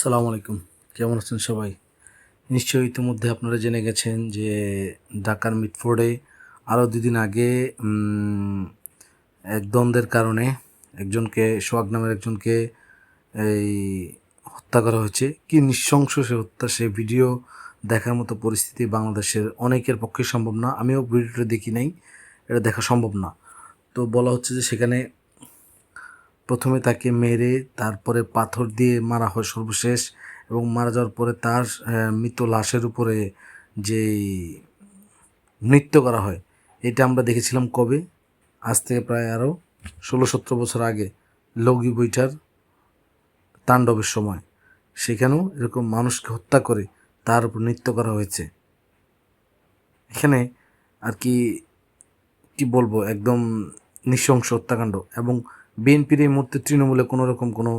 সালামু আলাইকুম। কেমন আছেন সবাই? নিশ্চয়ই ইতিমধ্যে আপনারা জেনে গেছেন যে ঢাকার মিটফোর্ডে আরও দুদিন আগে এক দ্বন্দ্বের কারণে একজনকে, সোহাগ নামের একজনকে, এই, হত্যা করা হয়েছে। কি নৃশংস সে হত্যা, সে ভিডিও দেখার মতো পরিস্থিতি বাংলাদেশের অনেকের পক্ষে সম্ভব না। আমিও ভিডিওটা দেখি নাই, এটা দেখা সম্ভব না। তো বলা হচ্ছে যে সেখানে প্রথমে তাকে মেরে তারপরে পাথর দিয়ে মারা হয় সর্বশেষ এবং মারা যাওয়ার পরে তার মৃত লাশের উপরে যে নৃত্য করা হয়, এটা আমরা দেখেছিলাম কবে? আজ থেকে প্রায় আরও ষোলো সতেরো বছর আগে লগি বইটার তাণ্ডবের সময়। সেখানেও এরকম মানুষকে হত্যা করে তার উপর নৃত্য করা হয়েছে। এখানে আর কি কি বলব, একদম নৃশংস হত্যাকাণ্ড এবং বিএনপির এই মুহূর্তে তৃণমূলে কোনো রকম কোনো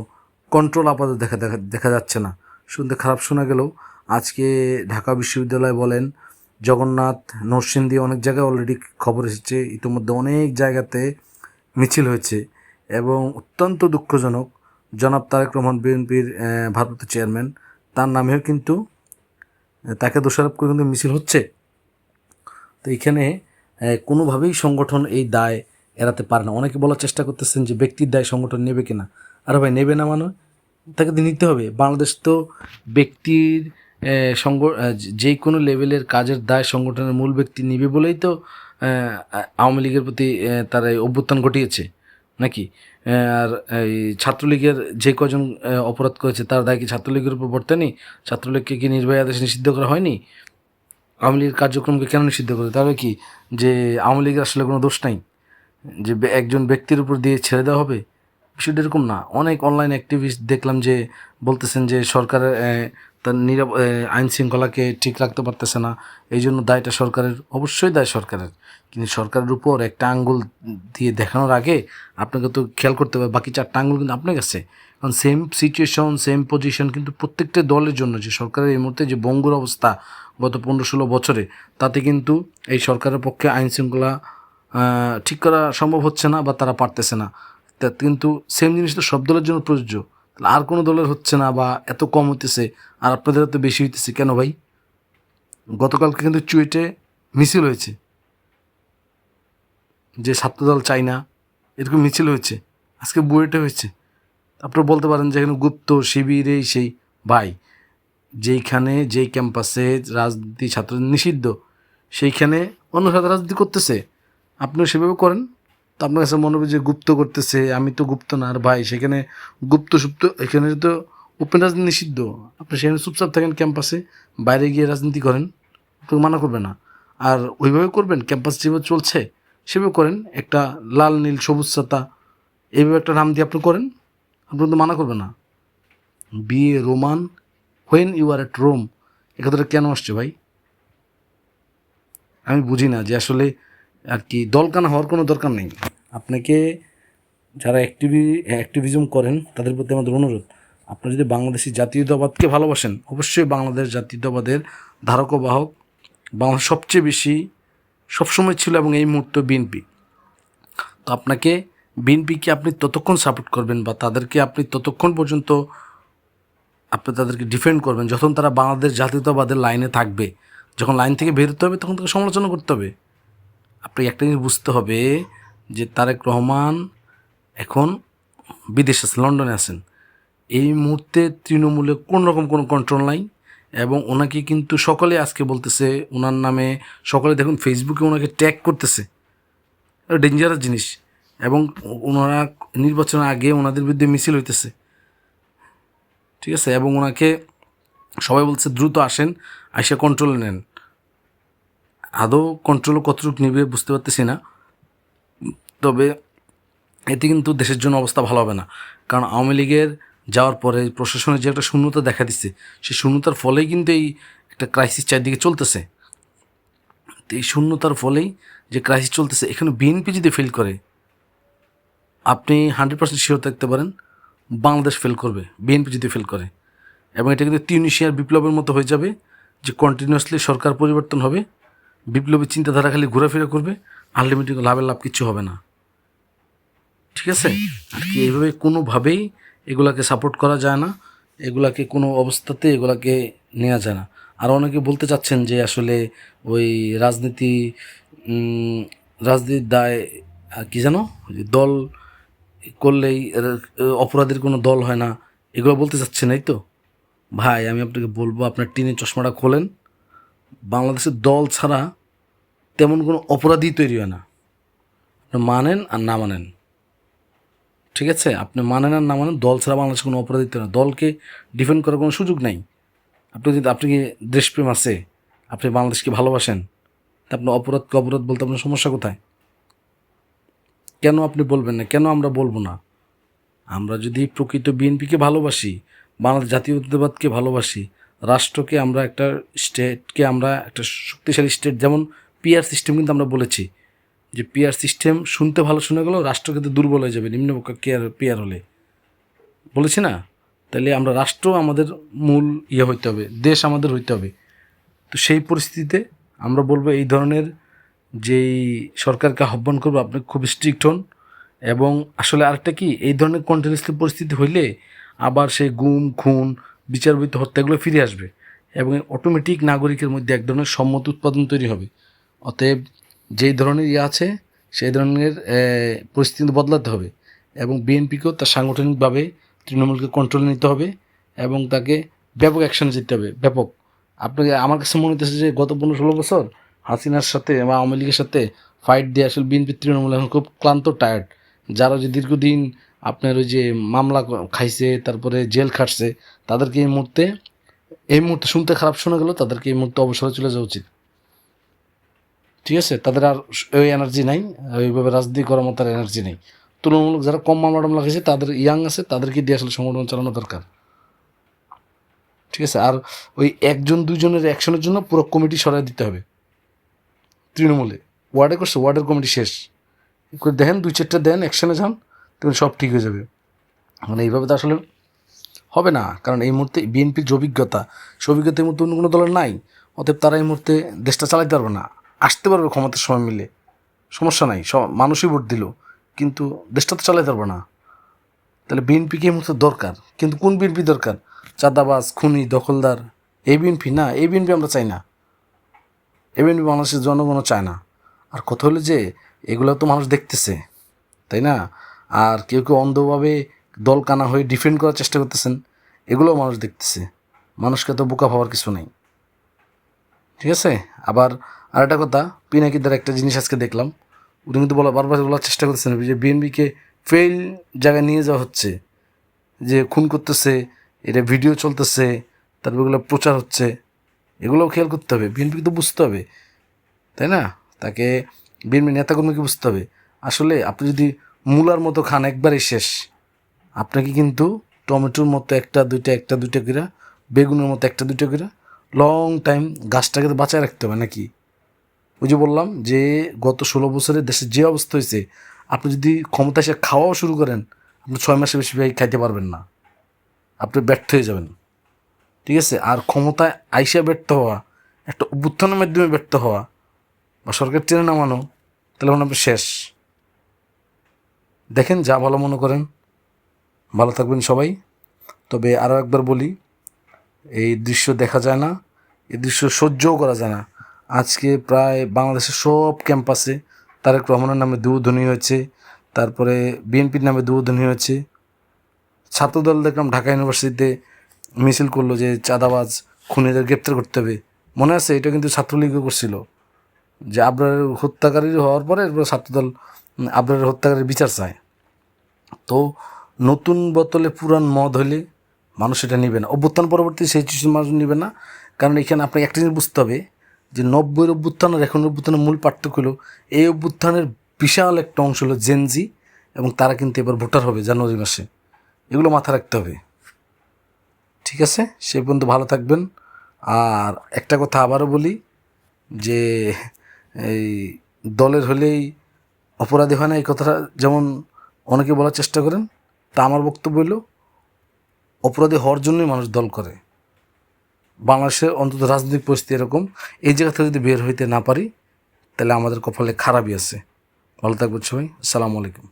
কন্ট্রোল আপাতত দেখা দেখা দেখা যাচ্ছে না। শুনতে খারাপ শোনা গেলেও আজকে ঢাকা বিশ্ববিদ্যালয় বলেন, জগন্নাথ, নরসিংদী অনেক জায়গায় অলরেডি খবর এসেছে, ইতিমধ্যে অনেক জায়গাতে মিছিল হয়েছে এবং অত্যন্ত দুঃখজনক জনাব তারেক রহমান বিএনপির ভারপ্রাপ্ত চেয়ারম্যান তার নামেও কিন্তু তাকে দোষারোপ করে কিন্তু মিছিল হচ্ছে। তো এখানে কোনোভাবেই সংগঠন এই দায় এড়াতে পারে না। অনেকে বলার চেষ্টা করতেছেন যে ব্যক্তির দায় সংগঠন নেবে কিনা। আরে ভাই, নেবে না মানে? তাকে নিতে হবে। বাংলাদেশ তো ব্যক্তির সঙ্গ যে কোনো লেভেলের কাজের দায় সংগঠনের মূল ব্যক্তি নিবে বলেই তো আওয়ামী লীগের প্রতি তারা অভ্যুত্থান ঘটিয়েছে। নাকি? আর এই ছাত্রলীগের যে কজন অপরাধ করেছে, তার দায় কি ছাত্রলীগের উপর বর্তেনি ছাত্রলীগকে কি নির্বাহী আদেশ নিষিদ্ধ করা হয়নি? আওয়ামী লীগের কার্যক্রমকে কেন নিষিদ্ধ করে? তাহলে কি যে আওয়ামী লীগের আসলে কোনো দোষ নাই? যে একজন ব্যক্তির উপর দিয়ে ছেড়ে দেওয়া হবে? বিষয়টা এরকম না। অনেক অনলাইন অ্যাক্টিভিস্ট দেখলাম যে বলতেছেন যে সরকারের তার নিরাপ আইন শৃঙ্খলাকে ঠিক রাখতে পারতেছে না। এই জন্য দায়টা সরকারের, অবশ্যই দায় সরকারের। কিন্তু সরকারের উপর একটা আঙ্গুল দিয়ে দেখানোর আগে আপনাকে তো খেয়াল করতে হবে, বাকি চারটা আঙ্গুল কিন্তু আপনার কাছে। কারণ সেম সিচুয়েশন সেম পজিশন কিন্তু প্রত্যেকটা দলের জন্য, যে সরকারের এই মুহূর্তে যে বঙ্গুর অবস্থা গত পনেরো ষোলো বছরে, তাতে কিন্তু এই সরকারের পক্ষে আইন শৃঙ্খলা ঠিক করা সম্ভব হচ্ছে না বা তারা পারতেছে না। কিন্তু সেম জিনিস তো সব দলের জন্য প্রযোজ্য। তাহলে আর কোনো দলের হচ্ছে না বা এত কম হইতেছে আর আপনাদের এত বেশি হইতেছে কেন ভাই? গতকালকে কিন্তু চুয়েটে মিছিল হয়েছে। যে ছাত্রদল চাই না, এরকম মিছিল হয়েছে। আজকে বুয়েটে হয়েছে। আপনারা বলতে পারেন যে এখানে গুপ্ত শিবির এই সেই ভাই। যেইখানে, যেই ক্যাম্পাসে রাজনীতি ছাত্র নিষিদ্ধ, সেইখানে অন্য সাথে রাজনীতি করতেছে। আপনিও সেভাবে করেন? তো আপনার কাছে মনে হবে যে গুপ্ত করতেছে, আমি তো গুপ্ত না, আর ভাই, সেখানে গুপ্ত সুপ্ত, এখানে তো ওপেন রাজনীতি নিষিদ্ধ। আপনি সেখানে চুপচাপ থাকেন ক্যাম্পাসে বাইরে গিয়ে রাজনীতি করেন আপনাকে মানা করবে না। আর ওইভাবে করবেন ক্যাম্পাস যেভাবে চলছে, সেভাবে করেন। একটা লাল, নীল, সবুজ সাতা এইভাবে একটা নাম দিয়ে আপনি করেন, আপনি তো মানা করবে না। বিয়ে Roman when you are at Rome এ কথাটা কেন আসছে ভাই? আমি বুঝি না যে আসলে আর কি দলকানা হওয়ার কোনো দরকার নেই। আপনাকে যারা অ্যাক্টিভি অ্যাক্টিভিজম করেন, তাদের প্রতি আমাদের অনুরোধ, আপনারা যদি বাংলাদেশি জাতীয়তাবাদকে ভালোবাসেন, অবশ্যই বাংলাদেশ জাতীয়তাবাদের ধারক বাহক বাংলাদেশ সবচেয়ে বেশি সবসময় ছিল এবং এই মুহূর্তে বিএনপি তো আপনাকে বিএনপিকে আপনি ততক্ষণ সাপোর্ট করবেন বা তাদেরকে আপনি ততক্ষণ পর্যন্ত আপনি তাদেরকে ডিফেন্ড করবেন, যখন তারা বাংলাদেশ জাতীয়তাবাদের লাইনে থাকবে, যখন লাইন থেকে বেরোতে হবে, তখন তাকে সমালোচনা করতে হবে। আপনি একটা জিনিস বুঝতে হবে যে তারেক রহমান এখন বিদেশে আছেন লন্ডনে আছেন। এই মুহূর্তে তৃণমূলে কোনো রকম কোনো কন্ট্রোল নাই এবং ওনাকে কিন্তু সকলে আজকে বলতেছে, ওনার নামে সকলে দেখুন ফেসবুকে ওনাকে ট্যাগ করতেছে। ডেঞ্জারাস জিনিস এবং ওনারা নির্বাচনের আগে ওনাদের বিরুদ্ধে মিছিল হইতেছে। ঠিক আছে? এবং ওনাকে সবাই বলছে দ্রুত আসেন, আইসা কন্ট্রোলে নেন। আদৌ কন্ট্রোল কতটুকু নিবে বুঝতে পারতেছি না। তবে এতে কিন্তু দেশের জন্য অবস্থা ভালো হবে না। কারণ আওয়ামী লীগের যাওয়ার পরে প্রশাসনের যে একটা শূন্যতা দেখা দিচ্ছে সেই শূন্যতার ফলেই কিন্তু এই একটা ক্রাইসিস চারদিকে চলতেছে। তো এই শূন্যতার ফলেই যে ক্রাইসিস চলতেছে, এখানে বিএনপি যদি ফেল করে, আপনি হান্ড্রেড পার্সেন্ট শিওর থাকতে পারেন, বাংলাদেশ ফেল করবে বিএনপি যদি ফেল করে। এবং এটা কিন্তু তিউনিশিয়ার বিপ্লবের মতো হয়ে যাবে, যে কন্টিনিউয়াসলি সরকার পরিবর্তন হবে বিপ্লবী চিন্তাধারা খালি ঘোরাফেরা করবে আনলিমিটেড লাভের লাভ কিছু হবে না। ঠিক আছে? আর কি এইভাবে কোনোভাবেই এগুলাকে সাপোর্ট করা যায় না, এগুলাকে কোনো অবস্থাতে এগুলাকে নেওয়া যায় না। আর অনেকে বলতে চাচ্ছেন যে আসলে ওই রাজনীতি রাজনীতির দায় কি জানো দল করলেই অপরাধের কোনো দল হয় না, এগুলো বলতে চাচ্ছেন, এই তো? ভাই, আমি আপনাকে বলব, আপনার টিনের চশমাটা খোলেন বাংলাদেশের দল ছাড়া তেমন কোনো অপরাধী তৈরি হয় না। মানেন আর না মানেন। ঠিক আছে? আপনি মানেন আর না মানেন, দল ছাড়া বাংলাদেশে কোনো অপরাধী তৈরি না। দলকে ডিফেন্ড করার কোনো সুযোগ নাই। আপনি যদি আপনি কি দেশপ্রেম আছে? আপনি বাংলাদেশকে ভালোবাসেন? তা আপনার অপরাধকে অপরাধ বলতে আপনার সমস্যা কোথায়? কেন আপনি বলবেন না? কেন আমরা বলব না? আমরা যদি প্রকৃত বিএনপিকে ভালোবাসি, বাংলাদেশ জাতীয়তাবাদকে ভালোবাসি রাষ্ট্রকে আমরা একটা স্টেটকে আমরা একটা শক্তিশালী স্টেট যেমন পিআর সিস্টেম কিন্তু আমরা বলেছি, যে পিআর সিস্টেম শুনতে ভালো শুনে গেলেও রাষ্ট্র কিন্তু দুর্বল হয়ে যাবে নিম্নপক্ষ কেয়ার পিআর হলে। বলেছি না? তাহলে আমরা রাষ্ট্র আমাদের মূল ইয়ে হইতে হবে, দেশ আমাদের হইতে হবে। তো সেই পরিস্থিতিতে আমরা বলব এই ধরনের যেই সরকারকে আহ্বান করব, আপনি খুব স্ট্রিক্ট হন। এবং আসলে আরেকটা কি, এই ধরনের কন্টিনিউসলি পরিস্থিতি হইলে আবার সেই গুম, খুন বিচারবিত হত্যাগুলো ফিরে আসবে এবং অটোমেটিক নাগরিকের মধ্যে এক ধরনের সম্মত উৎপাদন তৈরি হবে। অতএব যেই ধরনের ইয়ে আছে, সেই ধরনের পরিস্থিতি বদলাতে হবে এবং বিএনপিকেও তার সাংগঠনিকভাবে তৃণমূলকে কন্ট্রোলে নিতে হবে এবং তাকে ব্যাপক অ্যাকশনে যেতে হবে। ব্যাপক। আপনাকে, আমার কাছে মনে হতেছে যে গত পনেরো ষোলো বছর হাসিনার সাথে বা আওয়ামী লীগের সাথে ফাইট দিয়ে আসলে বিএনপি, তৃণমূল এখন খুব ক্লান্ত টায়ার্ড যারা যে দীর্ঘদিন আপনার ওই যে মামলা খাইছে, তারপরে জেল খাটছে, তাদেরকে এই মুহূর্তে এই মুহূর্তে শুনতে খারাপ শোনা গেল, তাদেরকে এই মুহূর্তে অবসরে চলে যাওয়া উচিত। ঠিক আছে? তাদের আর ওই এনার্জি নাই ওইভাবে রাজনীতি করার মতো এনার্জি নেই। তুলনামূলক যারা কম মামলা টামলা খাইছে, তাদের ইয়াং আছে, তাদেরকে দিয়ে আসলে সংগঠন চালানো দরকার। ঠিক আছে? আর ওই একজন দুইজনের অ্যাকশনের জন্য পুরো কমিটি সরাই দিতে হবে। তৃণমূলে। ওয়ার্ডে করছে ওয়ার্ডের কমিটি শেষ। দেখেন, দুই চারটা দেন অ্যাকশনে যান। তখন সব ঠিক হয়ে যাবে। মানে এইভাবে তো আসলে হবে না। কারণ এই মুহূর্তে বিএনপির যে অভিজ্ঞতা, সে অভিজ্ঞতা এই মুহূর্তে অন্য কোনো দলের নাই। অতএব তারা এই মুহূর্তে দেশটা চালাতে পারবে না। আসতে পারবে ক্ষমতার সময় মিলে। সমস্যা নাই। সব মানুষই ভোট দিল। কিন্তু দেশটা তো চালাতে পারবে না। তাহলে বিএনপিকে এই মুহূর্তে দরকার? কিন্তু কোন বিএনপি দরকার? চাঁদাবাজ, খুনি, দখলদার? এই বিএনপি না এই বিএনপি আমরা চাই না। এই বিএনপি বাংলাদেশের জনগণও চায় না। আর কথা হলো যে, এগুলো তো মানুষ দেখতেছে। তাই না? আর কেউ কেউ অন্ধভাবে দল কানা হয়ে ডিফেন্ড করার চেষ্টা করতেছেন, এগুলোও মানুষ দেখতেছে। মানুষকে তো বোকা ভাবার কিছু নেই। ঠিক আছে? আবার আরেকটা কথা, পিনাকিদার একটা জিনিস আজকে দেখলাম। উনি কিন্তু বলা বারবার বলার চেষ্টা করতেছেন যে বিএনপিকে ফেল জায়গায় নিয়ে যাওয়া হচ্ছে। যে খুন করতেছে, এটা ভিডিও চলতেছে, তারপর এগুলো প্রচার হচ্ছে। এগুলোও খেয়াল করতে হবে। বিএনপিকে তো বুঝতে হবে। তাই না? তাকে বিএনপি নেতাকর্মীকে বুঝতে হবে। আসলে আপনি যদি মূলার মতো খান, একবারই শেষ। আপনাকে কিন্তু টমেটোর মতো একটা, দুইটা একটা, দুইটা করে, বেগুনের মতো একটা, দুইটা করে লং টাইম গাছটাকে তো বাঁচায় রাখতে হবে নাকি? ওই যে বললাম যে গত ষোলো বছরে দেশের যে অবস্থা হয়েছে, আপনি যদি ক্ষমতা এসে খাওয়াও শুরু করেন, আপনি ছয় মাসে বেশি ভাই খাইতে পারবেন না। আপনি ব্যর্থ হয়ে যাবেন। ঠিক আছে? আর ক্ষমতায় আইসা ব্যর্থ হওয়া, একটা অভ্যুত্থানের মাধ্যমে ব্যর্থ হওয়া, বা সরকার টেনে নামানো, তাহলে মনে আপনি শেষ। দেখেন যা ভালো মনে করেন। ভালো থাকবেন সবাই। তবে আরও একবার বলি, এই দৃশ্য দেখা যায় না, এই দৃশ্য সহ্যও করা যায় না। আজকে প্রায় বাংলাদেশের সব ক্যাম্পাসে তারেক রহমানের নামে দুধ্বনি হয়েছে, তারপরে বিএনপির নামে দুধ্বনি হয়েছে। ছাত্রদল দেখলাম ঢাকা ইউনিভার্সিটিতে মিছিল করল যে চাঁদাবাজ খুনিদের গ্রেপ্তার করতে হবে। মনে আছে এটা কিন্তু ছাত্রলীগও করছিল। যে আবরারের হত্যাকারী হওয়ার পরে এরপর ছাত্রদল উম, হত্যাকারের বিচার চায়। তো নতুন বোতলে পুরান মদ হলে মানুষ এটা নেবে না। অভ্যুত্থান পরবর্তী সেই সিচুয়েশন মানুষ নেবে না। কারণ এখানে আপনাকে একটা জিনিস বুঝতে হবে যে নব্বইয়ের অভ্যুত্থান আর এখন অভ্যুত্থানের মূল পার্থক্য হলো এই অভ্যুত্থানের বিশাল একটা অংশ হলো জেনজি এবং তারা কিন্তু এবার ভোটার হবে জানুয়ারি মাসে। এগুলো মাথায় রাখতে হবে। ঠিক আছে? সে পর্যন্ত ভালো থাকবেন। আর একটা কথা আবারও বলি যে এই দলের হলেই অপরাধী হয় না, এই কথাটা যেমন অনেকে বলার চেষ্টা করেন, তা আমার বক্তব্য হলো অপরাধী হওয়ার জন্যই মানুষ দল করে। বাংলাদেশের অন্তত রাজনৈতিক পরিস্থিতি এরকম, এই জায়গা থেকে যদি বের হইতে না পারি, তাহলে আমাদের কপালে খারাপই আছে। ভালো থাকবেন সবাই, আসসালামু আলাইকুম।